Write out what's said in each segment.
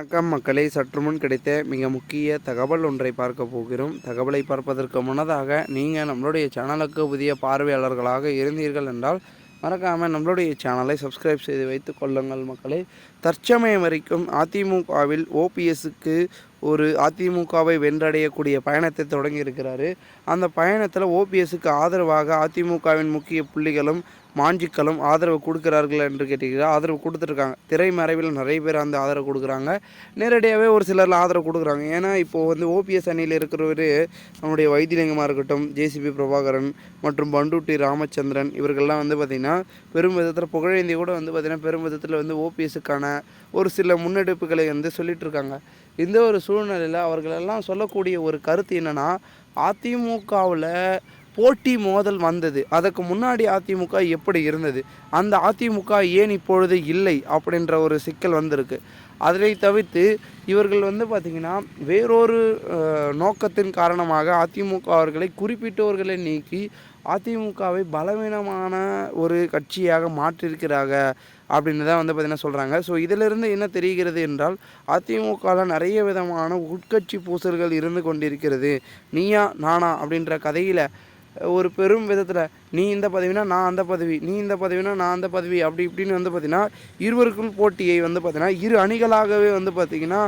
வணக்கம் மக்களே சற்று முன் கிடைத்த மிக முக்கிய தகவல் ஒன்றை பார்க்க போகிறோம். தகவலை பார்ப்பதற்கு முன்னதாக நீங்கள் நம்மளுடைய சேனலுக்கு புதிய பார்வையாளர்களாக இருந்தீர்கள் என்றால் மறக்காமல் நம்மளுடைய சேனலை சப்ஸ்கிரைப் செய்து வைத்து கொள்ளுங்கள் மக்களே. தற்சமயம் வரைக்கும் அதிமுகவில் ஓபிஎஸ்க்கு ஒரு அதிமுகவை வென்றடையக்கூடிய பயணத்தை தொடங்கி இருக்கிறாரு அந்த பயணத்தில் ஓபிஎஸ்க்கு ஆதரவாக அதிமுகவின் முக்கிய புள்ளிகளும் மாஞ்சிக்களும் ஆதரவு கொடுக்குறார்கள் என்று கேட்டீங்கன்னா ஆதரவு கொடுத்துருக்காங்க. திரைமறைவில் நிறைய பேர் அந்த ஆதரவு கொடுக்குறாங்க. நேரடியாகவே ஒரு சிலரில் ஆதரவு கொடுக்குறாங்க. ஏன்னா இப்போது வந்து ஓபிஎஸ் அணியில் இருக்கிறவர் நம்முடைய வைத்தியலிங்கமாக இருக்கட்டும் ஜேசிபி பிரபாகரன் மற்றும் பண்டூட்டி ராமச்சந்திரன் இவர்கள்லாம் வந்து பார்த்திங்கன்னா பெரும் விதத்தில் புகழேந்தி கூட வந்து பார்த்திங்கன்னா பெரும் விதத்தில் வந்து ஓபிஎஸ்க்கான ஒரு சில முன்னெடுப்புகளை வந்து சொல்லிகிட்ருக்காங்க இந்த ஒரு சூழ்நிலையில் அவர்களெல்லாம் சொல்லக்கூடிய ஒரு கருத்து என்னென்னா அதிமுகவில் போட்டி மோதல் வந்தது. அதற்கு முன்னாடி அதிமுக எப்படி இருந்தது? அந்த அதிமுக ஏன் இப்பொழுது இல்லை? அப்படின்ற ஒரு சிக்கல் வந்திருக்கு. அதனை தவிர்த்து இவர்கள் வந்து பார்த்திங்கன்னா வேறொரு நோக்கத்தின் காரணமாக அதிமுக அவர்களை குறிப்பிட்டவர்களை நீக்கி அதிமுகவை பலவீனமான ஒரு கட்சியாக மாற்றிருக்கிறாங்க அப்படின்னு தான் வந்து பார்த்திங்கன்னா சொல்கிறாங்க ஸோ இதிலிருந்து என்ன தெரிகிறது என்றால் அதிமுகவில் நிறைய விதமான உட்கட்சி பூசல்கள் இருந்து கொண்டிருக்கிறது. நீயா நானா அப்படின்ற கதையில் ஒரு பெரும் விதத்தில் நீ இந்த பதவினா நான் அந்த பதவி நீ இந்த பதவினா நான் அந்த பதவி அப்படி இப்படின்னு வந்து பார்த்தீங்கன்னா இருவருக்கும் போட்டியை வந்து பார்த்தீங்கன்னா இரு அணிகளாகவே வந்து பார்த்திங்கன்னா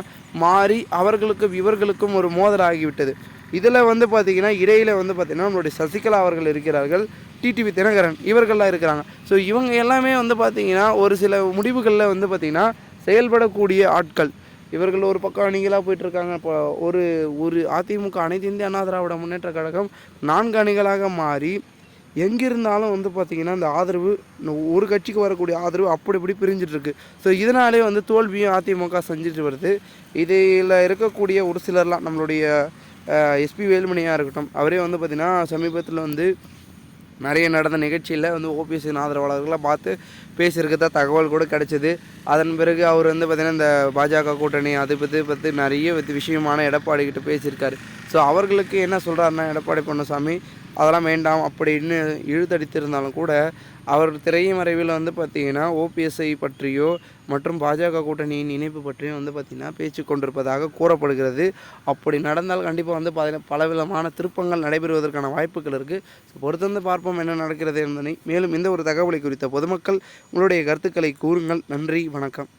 மாறி அவர்களுக்கும் இவர்களுக்கும் ஒரு மோதல் ஆகிவிட்டது இதில் வந்து பார்த்திங்கன்னா இடையில் வந்து பார்த்திங்கன்னா நம்மளுடைய சசிகலா அவர்கள் இருக்கிறார்கள் டிடிவி தினகரன் இவர்கள்லாம் இருக்கிறாங்க. ஸோ இவங்க எல்லாமே வந்து பார்த்திங்கன்னா ஒரு சில முடிவுகளில் வந்து பார்த்திங்கன்னா செயல்படக்கூடிய ஆட்கள். இவர்கள் ஒரு பக்கம் அணிகளாக போயிட்டுருக்காங்க. இப்போ ஒரு ஒரு அதிமுக அனைத்து இந்திய அண்ணா திராவிட முன்னேற்ற கழகம் நான்கு அணிகளாக மாறி எங்கிருந்தாலும் வந்து பார்த்திங்கன்னா இந்த ஆதரவு ஒரு கட்சிக்கு வரக்கூடிய ஆதரவு அப்படி இப்படி பிரிஞ்சிட்ருக்கு ஸோ இதனாலே வந்து தோல்வியும் அதிமுக செஞ்சுட்டு வருது. இதில் இருக்கக்கூடிய ஒரு சிலர்லாம் நம்மளுடைய எஸ்பி வேலுமணியாக இருக்கட்டும் அவரே வந்து பார்த்திங்கன்னா சமீபத்தில் வந்து நிறைய நடந்த நிகழ்ச்சியில் வந்து ஓபிஎஸ்சின் ஆதரவாளர்களை பார்த்து பேசியிருக்கதா தகவல் கூட கிடச்சிது. அதன் பிறகு அவர் வந்து பார்த்திங்கன்னா இந்த பாஜக கூட்டணி அதை பற்றி பற்றி நிறைய விஷயமான எடப்பாடி கிட்ட பேசியிருக்காரு. ஸோ அவர்களுக்கு என்ன சொல்கிறாருன்னா எடப்பாடி பழனிசாமி அதெல்லாம் வேண்டாம் அப்படின்னு இழுத்தடித்திருந்தாலும் கூட அவர் திரைமறைவில் வந்து பார்த்திங்கன்னா ஓபிஎஸ்ஐ பற்றியோ மற்றும் பாஜக கூட்டணியின் இணைப்பு பற்றியும் வந்து பார்த்திங்கன்னா பேச்சு கொண்டிருப்பதாக கூறப்படுகிறது. அப்படி நடந்தால் கண்டிப்பாக வந்து பலவிதமான திருப்பங்கள் நடைபெறுவதற்கான வாய்ப்புகள் இருக்குது பொறுத்திருந்து பார்ப்போம் என்ன நடக்கிறது என்பதை மேலும் இந்த ஒரு தகவலை குறித்த பொதுமக்கள் உங்களுடைய கருத்துக்களை கூறுங்கள். நன்றி வணக்கம்.